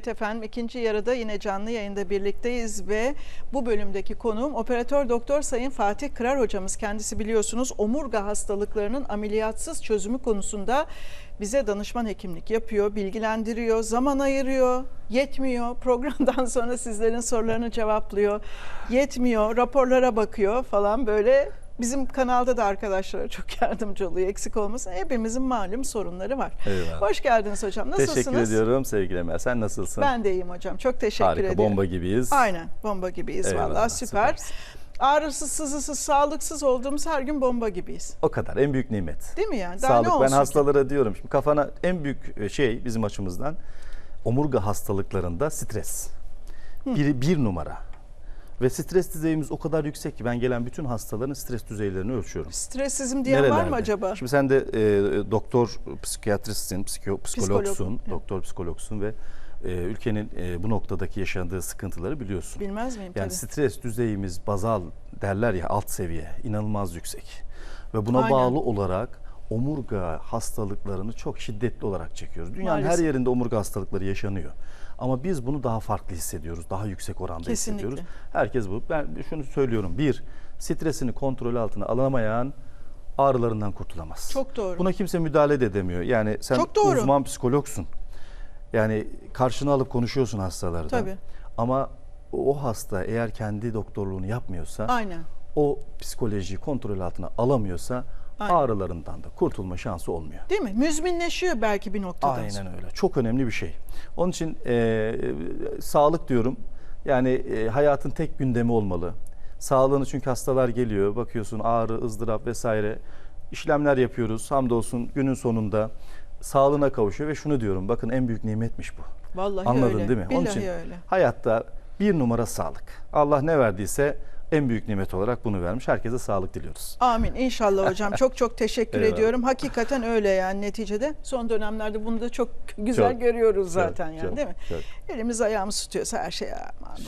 Evet efendim ikinci yarıda yine canlı yayında birlikteyiz ve bu bölümdeki konuğum operatör doktor Sayın Fatih Kırar hocamız. Kendisi biliyorsunuz omurga hastalıklarının ameliyatsız çözümü konusunda bize danışman hekimlik yapıyor, bilgilendiriyor, zaman ayırıyor, yetmiyor. Programdan sonra sizlerin sorularını cevaplıyor, yetmiyor, raporlara bakıyor falan böyle Bizim kanalda da arkadaşlara çok yardımcı oluyor. Eksik olmasın. Hepimizin malum sorunları var. Eyvallah. Hoş geldiniz hocam. Nasılsınız? Teşekkür ediyorum sevgili Emel. Sen nasılsın? Ben de iyiyim hocam. Çok teşekkür Harika, ederim. bomba gibiyiz. Aynen bomba gibiyiz Eyvallah, vallahi süper. süpersin. Ağrısız, sızısız, sağlıksız olduğumuz her gün bomba gibiyiz. O kadar en büyük nimet. Değil mi yani? Daha Sağlık. ne olsun ben ki? hastalara diyorum şimdi kafana en büyük şey bizim açımızdan omurga hastalıklarında stres. Bir, bir numara. Ve stres düzeyimiz o kadar yüksek ki ben gelen bütün hastaların stres düzeylerini ölçüyorum. Stressizm diyen var mı acaba? Şimdi sen de e, doktor psikiyatristsin, psiko, psikologsun, Psikologum, evet. doktor psikologsun ve e, ülkenin e, bu noktadaki yaşadığı sıkıntıları biliyorsun. Bilmez miyim Yani tabii. stres düzeyimiz bazal derler ya alt seviye inanılmaz yüksek. Ve buna Aynen. bağlı olarak omurga hastalıklarını çok şiddetli olarak çekiyoruz. Dünyanın Maalesef. her yerinde omurga hastalıkları yaşanıyor. Ama biz bunu daha farklı hissediyoruz. Daha yüksek oranda Kesinlikle. hissediyoruz. Herkes bu. Ben şunu söylüyorum. Bir, stresini kontrol altına alamayan ağrılarından kurtulamaz. Çok doğru. Buna kimse müdahale de edemiyor. Yani sen Çok doğru. uzman psikologsun. Yani karşına alıp konuşuyorsun hastalardan. Tabii. Ama o hasta eğer kendi doktorluğunu yapmıyorsa, Aynen. o psikolojiyi kontrol altına alamıyorsa Aynen. ağrılarından da kurtulma şansı olmuyor. Değil mi? Müzminleşiyor belki bir noktadan sonra. Aynen öyle. Çok önemli bir şey. Onun için e, e, sağlık diyorum. Yani e, hayatın tek gündemi olmalı. Sağlığını çünkü hastalar geliyor. Bakıyorsun ağrı, ızdırap vesaire. İşlemler yapıyoruz. Hamdolsun günün sonunda sağlığına kavuşuyor ve şunu diyorum. Bakın en büyük nimetmiş bu. Vallahi Anladın öyle. değil mi? Onun Billahi için öyle. hayatta bir numara sağlık. Allah ne verdiyse en büyük nimet olarak bunu vermiş. Herkese sağlık diliyoruz. Amin inşallah hocam. Çok çok teşekkür Eyvallah. ediyorum. Hakikaten öyle yani neticede. Son dönemlerde bunu da çok güzel Çok, görüyoruz zaten çok, yani çok, değil mi? çok. Elimiz ayağımız tutuyorsa her şey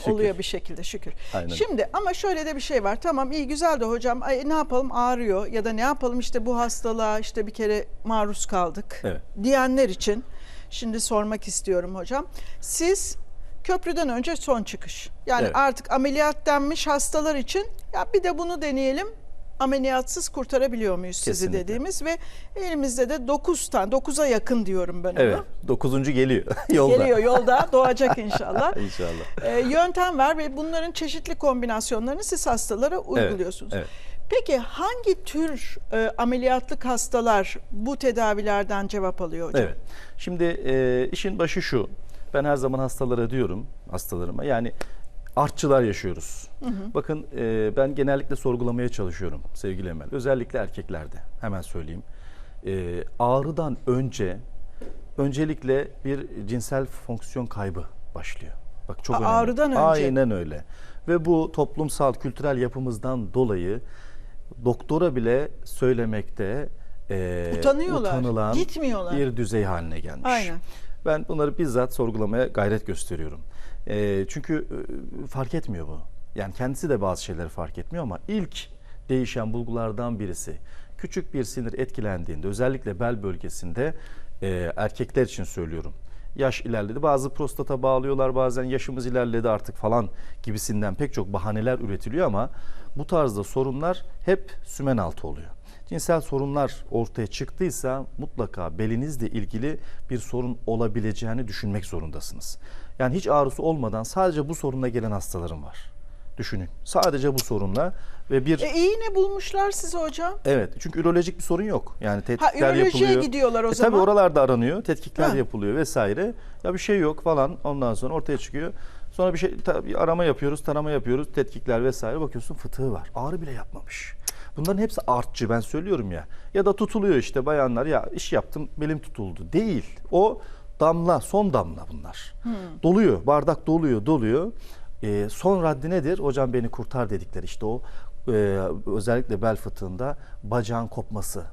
oluyor bir şekilde şükür. Aynen. Şimdi ama şöyle de bir şey var. Tamam iyi güzel de hocam ay, ne yapalım ağrıyor ya da ne yapalım işte bu hastalığa işte bir kere maruz kaldık. Evet. Diyenler için şimdi sormak istiyorum hocam. Siz köprüden önce son çıkış. Yani Evet. artık ameliyat denmiş hastalar için ya bir de bunu deneyelim. Ameliyatsız kurtarabiliyor muyuz sizi Kesinlikle. dediğimiz ve elimizde de 9 tane 9'a yakın diyorum ben ona. Evet. Dokuzuncu geliyor. Yolda. Geliyor yolda doğacak inşallah. İnşallah. Ee, yöntem var ve bunların çeşitli kombinasyonlarını siz hastalara uyguluyorsunuz. evet. Peki hangi tür e, ameliyatlık hastalar bu tedavilerden cevap alıyor hocam? Evet. Şimdi e, işin başı şu. Ben her zaman hastalara diyorum, hastalarıma yani artçılar yaşıyoruz. Bakın e, ben genellikle sorgulamaya çalışıyorum sevgili Emel. Özellikle erkeklerde. Hemen söyleyeyim. E, ağrıdan önce öncelikle bir cinsel fonksiyon kaybı başlıyor. Bak çok A- önemli. ağrıdan önce. Aynen öyle. Ve bu toplumsal, kültürel yapımızdan dolayı doktora bile söylemekte e, Utanıyorlar, utanılan gitmiyorlar. bir düzey haline gelmiş. Aynen. Ben bunları bizzat sorgulamaya gayret gösteriyorum. E, çünkü e, fark etmiyor bu. Yani kendisi de bazı şeyleri fark etmiyor ama ilk değişen bulgulardan birisi küçük bir sinir etkilendiğinde özellikle bel bölgesinde e, erkekler için söylüyorum. Yaş ilerledi. Bazı prostata bağlıyorlar bazen yaşımız ilerledi artık falan gibisinden pek çok bahaneler üretiliyor ama bu tarzda sorunlar hep sümen altı oluyor. Cinsel sorunlar ortaya çıktıysa mutlaka belinizle ilgili bir sorun olabileceğini düşünmek zorundasınız. Yani hiç ağrısı olmadan sadece bu sorunla gelen hastalarım var. Düşünün. Sadece bu sorunla ve bir E, iyi ne bulmuşlar size hocam? Evet çünkü ürolojik bir sorun yok. Yani tetkikler ürolojiye yapılıyor. gidiyorlar o E, zaman. Tabii oralarda aranıyor. Tetkikler Ha. yapılıyor vesaire. Ya bir şey yok falan ondan sonra ortaya çıkıyor. Sonra bir şey bir arama yapıyoruz, tarama yapıyoruz, tetkikler vesaire bakıyorsun fıtığı var. Ağrı bile yapmamış. Bunların hepsi artçı ben söylüyorum ya. Ya da tutuluyor işte bayanlar ya iş yaptım belim tutuldu. Değil. O damla, son damla bunlar. Doluyor, bardak doluyor, doluyor. Ee, son raddi nedir? Hocam beni kurtar dedikleri işte o e, özellikle bel fıtığında bacağın kopması,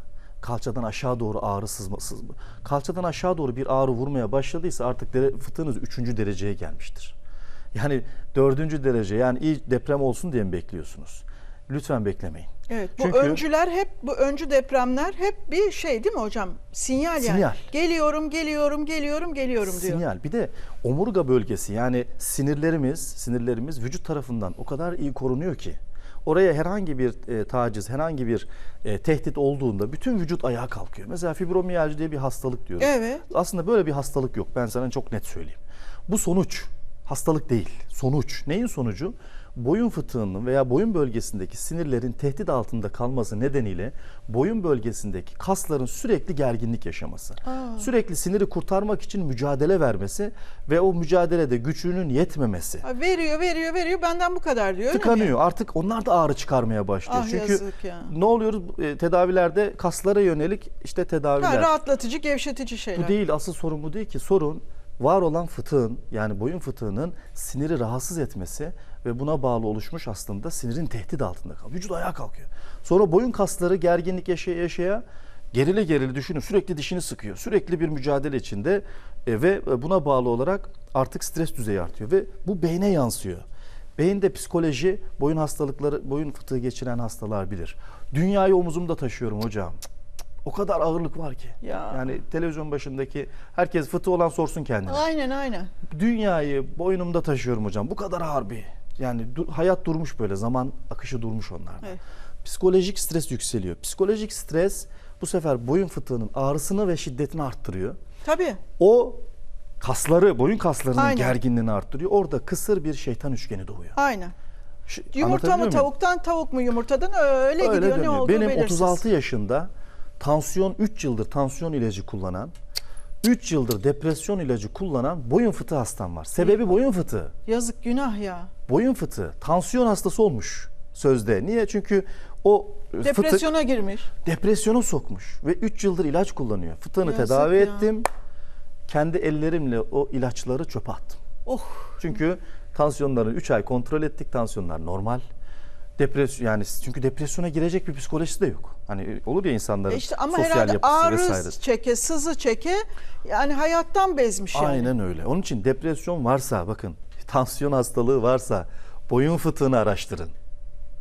kalçadan aşağı doğru ağrı sızması. Kalçadan aşağı doğru bir ağrı vurmaya başladıysa artık dere, fıtığınız üçüncü dereceye gelmiştir. Yani dördüncü derece yani iyi deprem olsun diye mi bekliyorsunuz? Lütfen beklemeyin. Evet bu Çünkü- öncüler hep bu öncü depremler hep bir şey değil mi hocam? Sinyal yani. Sinyal. Geliyorum, geliyorum, geliyorum, geliyorum diyor. Sinyal. Bir de omurga bölgesi yani sinirlerimiz, sinirlerimiz vücut tarafından o kadar iyi korunuyor ki oraya herhangi bir e, taciz, herhangi bir e, tehdit olduğunda bütün vücut ayağa kalkıyor. Mesela fibromiyalji diye bir hastalık diyoruz. Evet. Aslında böyle bir hastalık yok. Ben sana çok net söyleyeyim. Bu sonuç. Hastalık değil. Sonuç. Neyin sonucu? Boyun fıtığının veya boyun bölgesindeki sinirlerin tehdit altında kalması nedeniyle boyun bölgesindeki kasların sürekli gerginlik yaşaması. Sürekli siniri kurtarmak için mücadele vermesi ve o mücadelede gücünün yetmemesi. Ha, Veriyor, veriyor, veriyor. Benden bu kadar diyor. Tıkanıyor. Artık onlar da ağrı çıkarmaya başlıyor. Ah, Çünkü ne oluyoruz? E, tedavilerde kaslara yönelik işte tedaviler. Ha, rahatlatıcı, gevşetici şeyler. Bu değil asıl sorun bu değil ki. Sorun var olan fıtığın yani boyun fıtığının siniri rahatsız etmesi ve buna bağlı oluşmuş aslında sinirin tehdit altında kalıyor. Vücut ayağa kalkıyor. Sonra boyun kasları gerginlik yaşaya yaşaya gerili gerili düşünün sürekli dişini sıkıyor. Sürekli bir mücadele içinde e, ve buna bağlı olarak artık stres düzeyi artıyor ve bu beyne yansıyor. Beyinde psikoloji, boyun hastalıkları, boyun fıtığı geçiren hastalar bilir. Dünyayı omuzumda taşıyorum hocam. O kadar ağırlık var ki. Ya. Yani televizyon başındaki herkes fıtığı olan sorsun kendine. Aynen, aynen. Dünyayı boynumda taşıyorum hocam. Bu kadar ağır bir. Yani du- hayat durmuş böyle. Zaman akışı durmuş onlarda. Evet. Psikolojik stres yükseliyor. Psikolojik stres bu sefer boyun fıtığının ağrısını ve şiddetini arttırıyor. Tabii. O kasları, boyun kaslarının Aynen. gerginliğini arttırıyor. Orada kısır bir şeytan üçgeni doğuyor. Aynen. Şu- Yumurta mı tavuktan, tavuk mu yumurtadan öyle, Öyle gidiyor. Ne dönüyor. olduğu Benim belirsiz. 36 yaşında tansiyon 3 yıldır tansiyon ilacı kullanan 3 yıldır depresyon ilacı kullanan boyun fıtığı hastam var. Sebebi boyun fıtığı. Yazık günah ya. Boyun fıtığı. Tansiyon hastası olmuş sözde. Niye? Çünkü o fıtık Depresyona girmiş. depresyona sokmuş ve 3 yıldır ilaç kullanıyor. Fıtığını Yazık tedavi ya. ettim. Kendi ellerimle o ilaçları çöpe attım. Oh. Çünkü tansiyonlarını 3 ay kontrol ettik. Tansiyonlar normal. Depresyon yani çünkü depresyona girecek bir psikolojisi de yok. Hani olur ya insanların işte ama sosyal herhalde yapısı ağrı vesaire. çeke, sızı çeke yani hayattan bezmiş yani. Aynen öyle. Onun için depresyon varsa bakın tansiyon hastalığı varsa boyun fıtığını araştırın.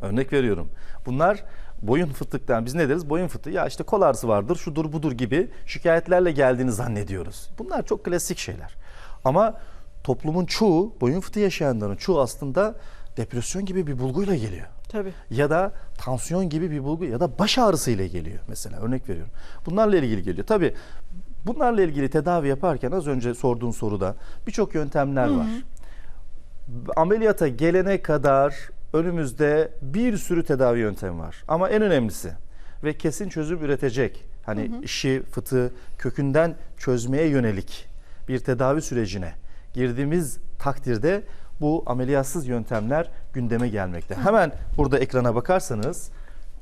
Örnek veriyorum. Bunlar boyun fıtıktan biz ne deriz? Boyun fıtığı ya işte kol ağrısı vardır, şudur budur gibi şikayetlerle geldiğini zannediyoruz. Bunlar çok klasik şeyler. Ama toplumun çoğu, boyun fıtığı yaşayanların çoğu aslında depresyon gibi bir bulguyla geliyor. Tabii. Ya da tansiyon gibi bir bulgu ya da baş ağrısı ile geliyor mesela örnek veriyorum. Bunlarla ilgili geliyor. Tabii bunlarla ilgili tedavi yaparken az önce sorduğun soruda birçok yöntemler var. Ameliyata gelene kadar önümüzde bir sürü tedavi yöntemi var. Ama en önemlisi ve kesin çözüm üretecek hani işi fıtığı kökünden çözmeye yönelik bir tedavi sürecine girdiğimiz takdirde bu ameliyatsız yöntemler gündeme gelmekte. Hemen burada ekrana bakarsanız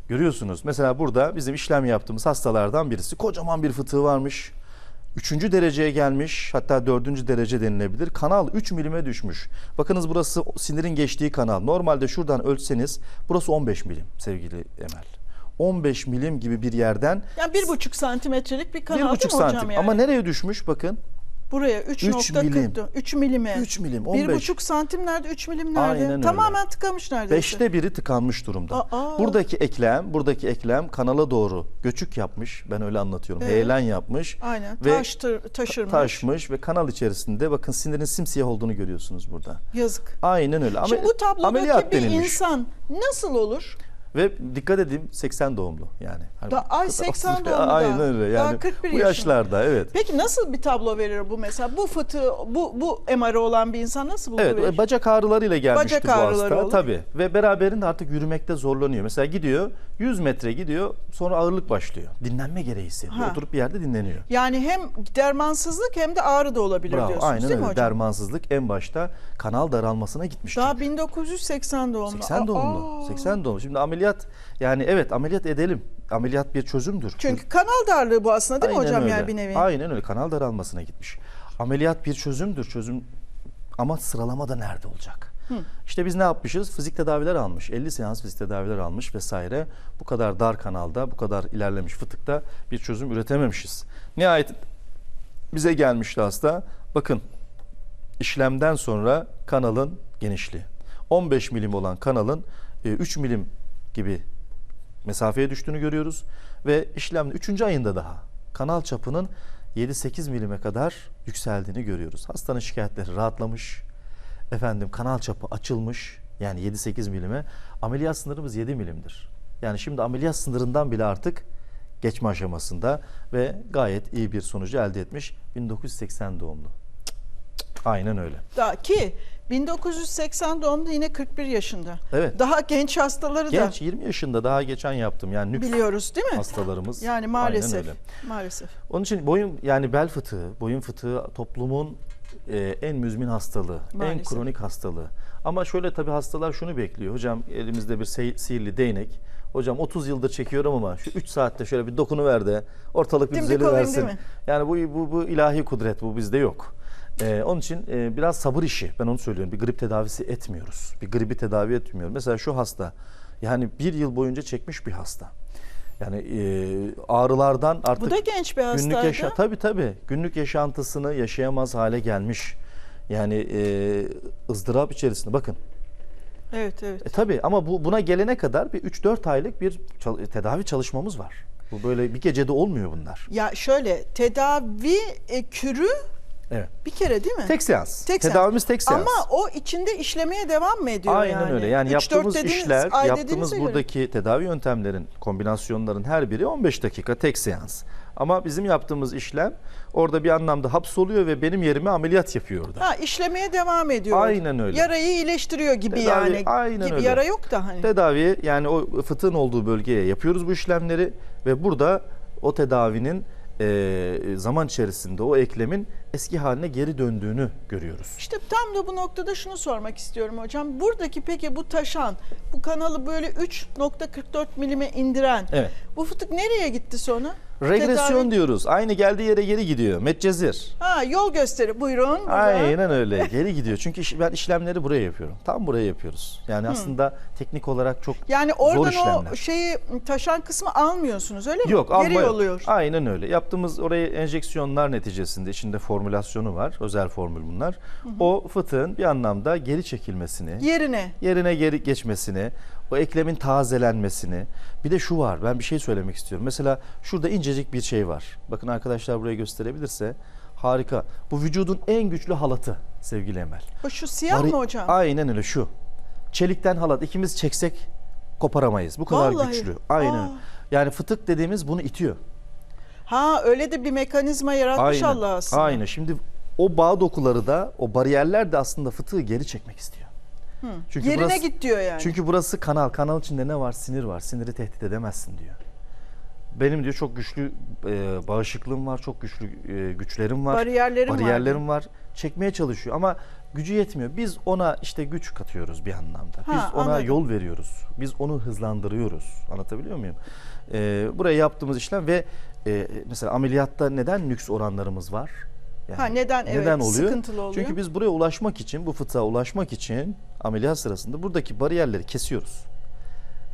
görüyorsunuz. Mesela burada bizim işlem yaptığımız hastalardan birisi kocaman bir fıtığı varmış. Üçüncü dereceye gelmiş hatta dördüncü derece denilebilir. Kanal 3 milime düşmüş. Bakınız burası sinirin geçtiği kanal. Normalde şuradan ölçseniz burası 15 milim sevgili Emel. 15 milim gibi bir yerden Yani bir buçuk santimetrelik bir kanal bir buçuk mi hocam santim. yani? Ama nereye düşmüş bakın. Buraya 3 Üç nokta milim. 3 milime. 3 milim, Bir 15. buçuk santim nerede? 3 milim nerede? Aynen öyle. Tamamen tıkamış neredeyse. Beşte biri tıkanmış durumda. Aa. Buradaki eklem, buradaki eklem kanala doğru göçük yapmış. Ben öyle anlatıyorum. Evet. Heyelan yapmış. Aynen. Ve Taştır, taşırmış. taşmış ve kanal içerisinde bakın sinirin simsiyah olduğunu görüyorsunuz burada. Yazık. Aynen öyle. Şimdi bu tablodaki bir denilmiş. insan nasıl olur? Ve dikkat edeyim 80 doğumlu yani. Hani Da- ay, 80 doğumlu daha. Aynen öyle Daha yani. 41 bu yaşında. yaşlarda evet. Peki nasıl bir tablo verir bu mesela? Bu fıtığı, bu bu MR'ı olan bir insan nasıl bulgu Evet verir? bacak ağrılarıyla gelmişti Bacak bu ağrıları hasta. olur. Tabii ve beraberinde artık yürümekte zorlanıyor. Mesela gidiyor 100 metre gidiyor sonra ağırlık başlıyor. Dinlenme gereği hissediyor. Ha. Oturup bir yerde dinleniyor. Yani hem dermansızlık hem de ağrı da olabilir Bravo. diyorsunuz Aynen değil mi öyle. hocam? Dermansızlık en başta kanal daralmasına gitmiş. Daha çünkü. 1980 doğumlu. 80 doğumlu. Aa. 80 doğumlu. Şimdi ameliyat yani evet ameliyat edelim. Ameliyat bir çözümdür. Çünkü kanal darlığı bu aslında değil mi Aynen hocam öyle. yani bir nevi? Aynen öyle. Kanal daralmasına gitmiş. Ameliyat bir çözümdür. Çözüm ama sıralama da nerede olacak? İşte biz ne yapmışız? Fizik tedaviler almış. 50 seans fizik tedaviler almış vesaire. Bu kadar dar kanalda, bu kadar ilerlemiş fıtıkta bir çözüm üretememişiz. Nihayet bize gelmişti hasta. Bakın işlemden sonra kanalın genişliği. 15 milim olan kanalın e, 3 milim gibi mesafeye düştüğünü görüyoruz. Ve işlemin 3. ayında daha kanal çapının 7-8 milime kadar yükseldiğini görüyoruz. Hastanın şikayetleri rahatlamış. Efendim kanal çapı açılmış. Yani 7-8 milime. Ameliyat sınırımız 7 milimdir. Yani şimdi ameliyat sınırından bile artık geçme aşamasında ve gayet iyi bir sonucu elde etmiş. 1980 doğumlu. Aynen öyle. Daha ki 1980 doğumlu yine 41 yaşında. Evet. Daha genç hastaları Genç 20 yaşında daha geçen yaptım. Yani da nüks biliyoruz değil mi? hastalarımız. Yani maalesef. Maalesef. Onun için boyun yani bel fıtığı, boyun fıtığı toplumun e, en müzmin hastalığı, en Maalesef. kronik hastalığı. Ama şöyle tabii hastalar şunu bekliyor. Hocam elimizde bir sihirli değnek. Hocam 30 yıldır çekiyorum ama şu 3 saatte şöyle bir dokunu ver de ortalık bir Dimdik düzeli olayım, versin. değil mi? Yani bu, bu, bu ilahi kudret bu bizde yok. Ee, onun için e, biraz sabır işi. Ben onu söylüyorum. Bir grip tedavisi etmiyoruz. Bir gribi tedavi etmiyoruz. Mesela şu hasta yani bir yıl boyunca çekmiş bir hasta. Yani e, ağrılardan artık Bu da genç bir günlük yaşa tabii tabii günlük yaşantısını yaşayamaz hale gelmiş. Yani e, ızdırap içerisinde bakın. Evet evet. E, tabii ama bu buna gelene kadar bir 3-4 aylık bir çal- tedavi çalışmamız var. Bu böyle bir gecede olmuyor bunlar. Ya şöyle tedavi e, kürü Evet. bir kere değil mi? Tek seans. Tek seans. Tedavimiz tek seans. Ama o içinde işlemeye devam mı ediyor Aynen yani? öyle. Yani Üç, yaptığımız dediğiniz, işler, yaptığımız dediğinize göre. buradaki tedavi yöntemlerin, kombinasyonların her biri 15 dakika tek seans. Ama bizim yaptığımız işlem orada bir anlamda hapsoluyor ve benim yerime ameliyat yapıyor orada. Ha işlemeye devam ediyor. Aynen öyle. Yarayı iyileştiriyor gibi Tedavi, yani. aynen gibi öyle. yara yok da hani. Tedavi yani o fıtığın olduğu bölgeye yapıyoruz bu işlemleri ve burada o tedavinin e, zaman içerisinde o eklemin eski haline geri döndüğünü görüyoruz. İşte tam da bu noktada şunu sormak istiyorum hocam. Buradaki peki bu taşan, bu kanalı böyle 3.44 milime indiren Evet. bu fıtık nereye gitti sonra? Regresyon Tedavi- diyoruz. Aynı geldiği yere geri gidiyor. Metcezir. Ha yol gösteri buyurun. burada. Aynen öyle. Geri gidiyor. Çünkü iş- ben işlemleri buraya yapıyorum. Tam buraya yapıyoruz. Yani aslında teknik olarak çok Yani zor oradan o işlemler. şeyi taşan kısmı almıyorsunuz öyle mi? Yok Geri alma yok. yolluyor. Aynen öyle. Yaptığımız oraya enjeksiyonlar neticesinde içinde formülasyonu var. Özel formül bunlar. O fıtığın bir anlamda geri çekilmesini, Yerine. yerine geri geçmesini, o eklemin tazelenmesini. Bir de şu var. Ben bir şey söylemek istiyorum. Mesela şurada incecik bir şey var. Bakın arkadaşlar buraya gösterebilirse harika. Bu vücudun en güçlü halatı sevgili Emel. O şu siyah Bari- mı hocam? Aynen öyle şu. Çelikten halat ikimiz çeksek koparamayız. Bu kadar Vallahi. güçlü. Aynen. Aa. Yani fıtık dediğimiz bunu itiyor. Ha öyle de bir mekanizma yaratmış Aynen. Allah aslında. Aynen. Şimdi o bağ dokuları da o bariyerler de aslında fıtığı geri çekmek istiyor. Çünkü Yerine burası, git diyor yani. Çünkü burası kanal. Kanal içinde ne var? Sinir var. Siniri tehdit edemezsin diyor. Benim diyor çok güçlü e, bağışıklığım var, çok güçlü e, güçlerim var. Bariyerlerim var bariyerlerim var. Çekmeye çalışıyor ama gücü yetmiyor. Biz ona işte güç katıyoruz bir anlamda. Biz Ha, ona anladım. yol veriyoruz. Biz onu hızlandırıyoruz. Anlatabiliyor muyum? E, buraya yaptığımız işlem ve e, mesela ameliyatta neden nüks oranlarımız var? Yani Ha, neden? Evet, Neden oluyor? sıkıntılı oluyor. Çünkü biz buraya ulaşmak için, bu fıtığa ulaşmak için ameliyat sırasında buradaki bariyerleri kesiyoruz.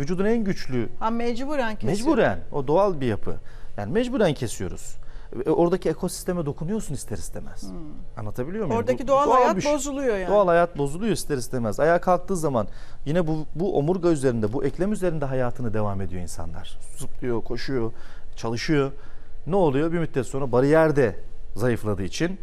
Vücudun en güçlü Ha mecburen kesiyor. Mecburen. O doğal bir yapı. Yani mecburen kesiyoruz. E, Oradaki ekosisteme dokunuyorsun ister istemez. Anlatabiliyor muyum? Oradaki Bu- doğal, bir hayat şey. bozuluyor yani. Doğal hayat bozuluyor ister istemez. Ayağa kalktığı zaman yine bu, bu omurga üzerinde, bu eklem üzerinde hayatını devam ediyor insanlar. Zıplıyor, koşuyor, çalışıyor. Ne oluyor? Bir müddet sonra bariyer de zayıfladığı için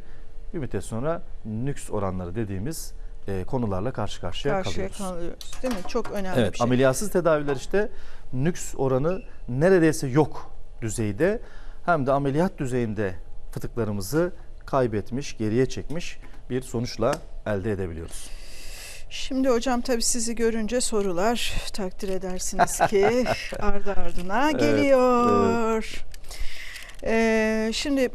bir müddet sonra nüks oranları dediğimiz e, konularla karşı karşıya, Karşıya kalıyoruz. kalıyoruz. Değil mi? Çok önemli Evet, bir şey. ameliyatsız tedaviler işte nüks oranı neredeyse yok düzeyde hem de ameliyat düzeyinde fıtıklarımızı kaybetmiş, geriye çekmiş bir sonuçla elde edebiliyoruz. Şimdi hocam tabii sizi görünce sorular takdir edersiniz ki ardı ardına geliyor. Ee, şimdi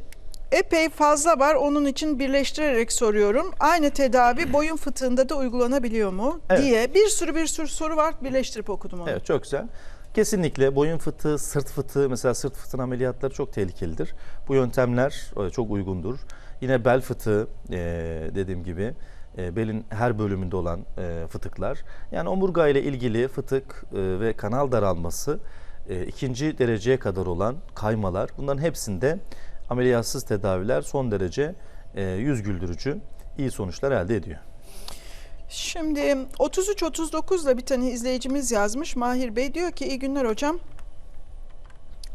epey fazla var onun için birleştirerek soruyorum. Aynı tedavi boyun fıtığında da uygulanabiliyor mu Evet. diye bir sürü bir sürü soru var birleştirip okudum onu. Evet çok güzel. Kesinlikle boyun fıtığı, sırt fıtığı mesela sırt fıtığının ameliyatları çok tehlikelidir. Bu yöntemler çok uygundur. Yine bel fıtığı e, dediğim gibi e, belin her bölümünde olan e, fıtıklar. Yani omurga ile ilgili fıtık ve kanal daralması ikinci dereceye kadar olan kaymalar bunların hepsinde ameliyatsız tedaviler son derece e, yüz güldürücü iyi sonuçlar elde ediyor. Şimdi 33-39'da bir tane izleyicimiz yazmış. Mahir Bey diyor ki iyi günler hocam.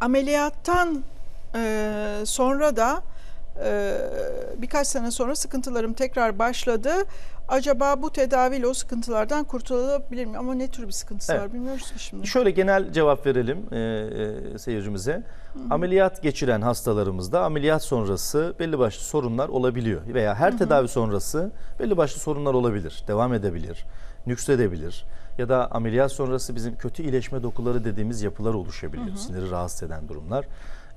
Ameliyattan e, sonra da e, birkaç sene sonra sıkıntılarım tekrar başladı. Acaba bu tedaviyle o sıkıntılardan kurtulabilir miyim? Ama ne tür bir sıkıntısı Evet. var bilmiyoruz ki şimdi. Şöyle genel cevap verelim e, e, seyircimize. Ameliyat geçiren hastalarımızda ameliyat sonrası belli başlı sorunlar olabiliyor. Veya her tedavi sonrası belli başlı sorunlar olabilir. Devam edebilir, nüksedebilir. Ya da ameliyat sonrası bizim kötü iyileşme dokuları dediğimiz yapılar oluşabiliyor. Siniri rahatsız eden durumlar.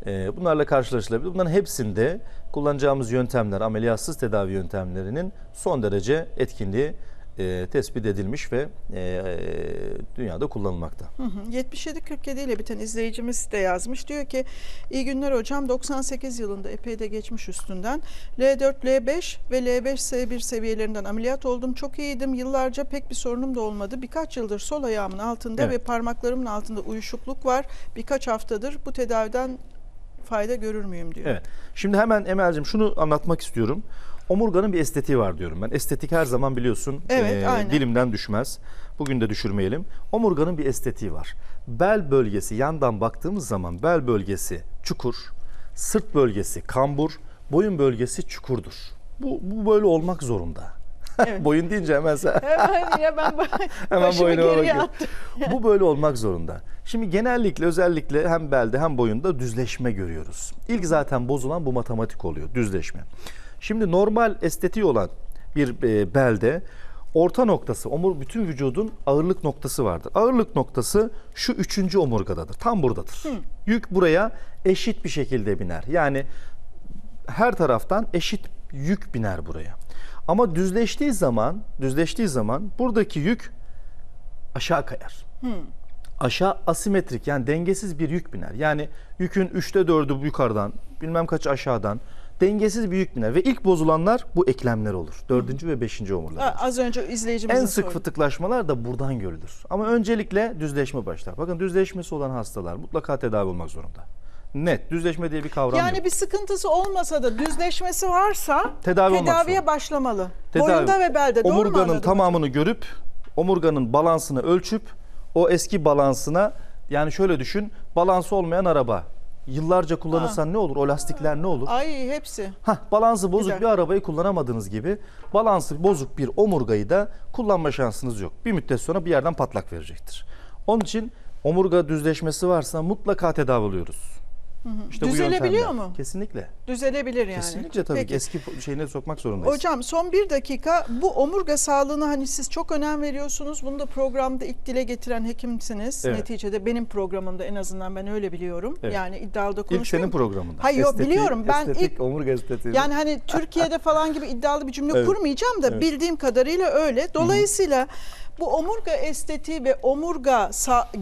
E, bunlarla karşılaşılabilir. Bunların hepsinde kullanacağımız yöntemler, ameliyatsız tedavi yöntemlerinin son derece etkinliği e, tespit edilmiş ve e, dünyada kullanılmakta. Hı hı. 7747 ile biten izleyicimiz de yazmış. Diyor ki iyi günler hocam 98 yılında epey de geçmiş üstünden. L4, L5 ve L5-S1 seviyelerinden ameliyat oldum. Çok iyiydim. Yıllarca pek bir sorunum da olmadı. Birkaç yıldır sol ayağımın altında Evet. ve parmaklarımın altında uyuşukluk var. Birkaç haftadır bu tedaviden fayda görür müyüm diyor. Evet. Şimdi hemen Emel'cim şunu anlatmak istiyorum. Omurganın bir estetiği var diyorum ben. Estetik her zaman biliyorsun Evet, aynen. dilimden düşmez. Bugün de düşürmeyelim. Omurganın bir estetiği var. Bel bölgesi yandan baktığımız zaman bel bölgesi çukur, sırt bölgesi kambur, boyun bölgesi çukurdur. Bu, bu böyle olmak zorunda. Evet. boyun deyince hemen sen Hemen ya ben Hemen boynuma geriye attım. Bu böyle olmak zorunda. Şimdi genellikle özellikle hem belde hem boyunda düzleşme görüyoruz. İlk zaten bozulan bu matematik oluyor, düzleşme. Şimdi normal estetiği olan bir e, belde orta noktası, omur bütün vücudun ağırlık noktası vardır. Ağırlık noktası şu üçüncü omurgadadır. Tam buradadır. Yük buraya eşit bir şekilde biner. Yani her taraftan eşit yük biner buraya. Ama düzleştiği zaman, düzleştiği zaman buradaki yük aşağı kayar. Aşağı asimetrik yani dengesiz bir yük biner. Yani yükün üçte dördü yukarıdan, bilmem kaç aşağıdan dengesiz bir yük biner. Ve ilk bozulanlar bu eklemler olur. Dördüncü ve beşinci omurlar. Az önce izleyicimizin En sık sordu. fıtıklaşmalar da buradan görülür. Ama öncelikle düzleşme başlar. Bakın düzleşmesi olan hastalar mutlaka tedavi olmak zorunda. Net. Düzleşme diye bir kavram Yani yok. bir sıkıntısı olmasa da düzleşmesi varsa Tedavi tedaviye başlamalı. Tedavi- Boyunda ve belde doğru mu Omurganın tamamını görüp omurganın balansını ölçüp o eski balansına yani şöyle düşün balansı olmayan araba yıllarca kullanırsan ne olur? O lastikler ne olur? Ay hepsi. Hah, balansı bozuk Güzel. bir arabayı kullanamadığınız gibi balansı bozuk bir omurgayı da kullanma şansınız yok. Bir müddet sonra bir yerden patlak verecektir. Onun için omurga düzleşmesi varsa mutlaka tedavi oluyoruz. İşte bu Düzelebiliyor yöntemler. mu? Kesinlikle. Düzelebilir yani. Kesinlikle tabii ki Peki. eski şeyine sokmak zorundayız. Hocam son bir dakika bu omurga sağlığına hani siz çok önem veriyorsunuz. Bunu da programda ilk dile getiren hekimsiniz. Evet. Neticede benim programımda en azından ben öyle biliyorum. Evet. Yani iddialı da İlk konuşmuyorum. senin programında. Hayır, yok, biliyorum. Ben estetik, ilk- omurga estetiği. Yani hani Türkiye'de falan gibi iddialı bir cümle Evet. kurmayacağım da Evet. bildiğim kadarıyla öyle. Dolayısıyla bu omurga estetiği ve omurga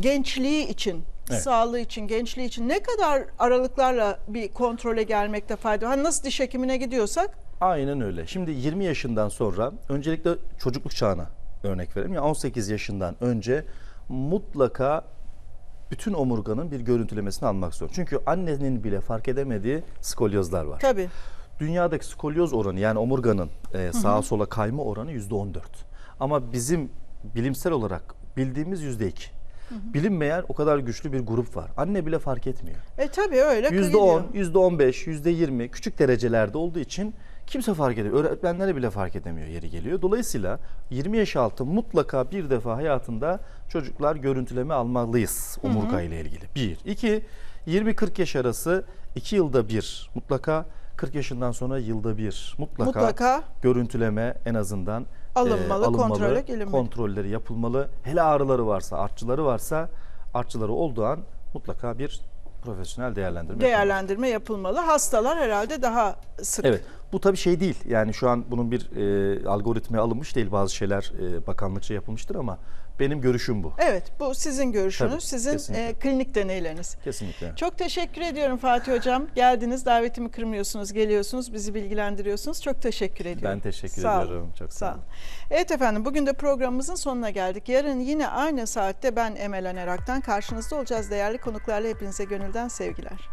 gençliği için, Evet. sağlığı için, gençliği için ne kadar aralıklarla bir kontrole gelmekte fayda var? Hani nasıl diş hekimine gidiyorsak Aynen öyle. Şimdi 20 yaşından sonra öncelikle çocukluk çağına örnek verelim. Yani 18 yaşından önce mutlaka bütün omurganın bir görüntülemesini almak zor. Çünkü annenin bile fark edemediği skolyozlar var. tabii. Dünyadaki skolyoz oranı yani omurganın e, sağa sola kayma oranı %14. Ama bizim bilimsel olarak bildiğimiz %2. Bilinmeyen o kadar güçlü bir grup var. Anne bile fark etmiyor. E tabii öyle %10, kıyılıyor. %15, %20 küçük derecelerde olduğu için kimse fark edemiyor. Öğretmenlere bile fark edemiyor yeri geliyor. Dolayısıyla 20 yaş altı mutlaka bir defa hayatında çocuklar görüntüleme almalıyız omurga ile ilgili. Bir. İki, 20-40 yaş arası 2 yılda bir mutlaka 40 yaşından sonra yılda bir mutlaka, Mutlaka. görüntüleme en azından Alınmalı, kontrole gelinmeli. kontrolleri yapılmalı. Hele ağrıları varsa, artçıları varsa, artçıları olduğu an mutlaka bir profesyonel değerlendirme yapılmalı. Değerlendirme yapılmalı. Hastalar herhalde daha sık. Evet. Bu tabii şey değil. Yani şu an bunun bir e, algoritmaya alınmış değil. Bazı şeyler e, bakanlıkça yapılmıştır ama benim görüşüm bu. Evet, bu sizin görüşünüz, Tabii, sizin kesinlikle. e, klinik deneyleriniz. Kesinlikle. Çok teşekkür ediyorum Fatih Hocam. Geldiniz, davetimi kırmıyorsunuz, geliyorsunuz, bizi bilgilendiriyorsunuz. Çok teşekkür ediyorum. Ben teşekkür Sağ olun. ediyorum. Çok sağ Sağ olun. olun. Evet efendim, bugün de programımızın sonuna geldik. Yarın yine aynı saatte ben Emel Anerak'tan karşınızda olacağız. Değerli konuklarla hepinize gönülden sevgiler.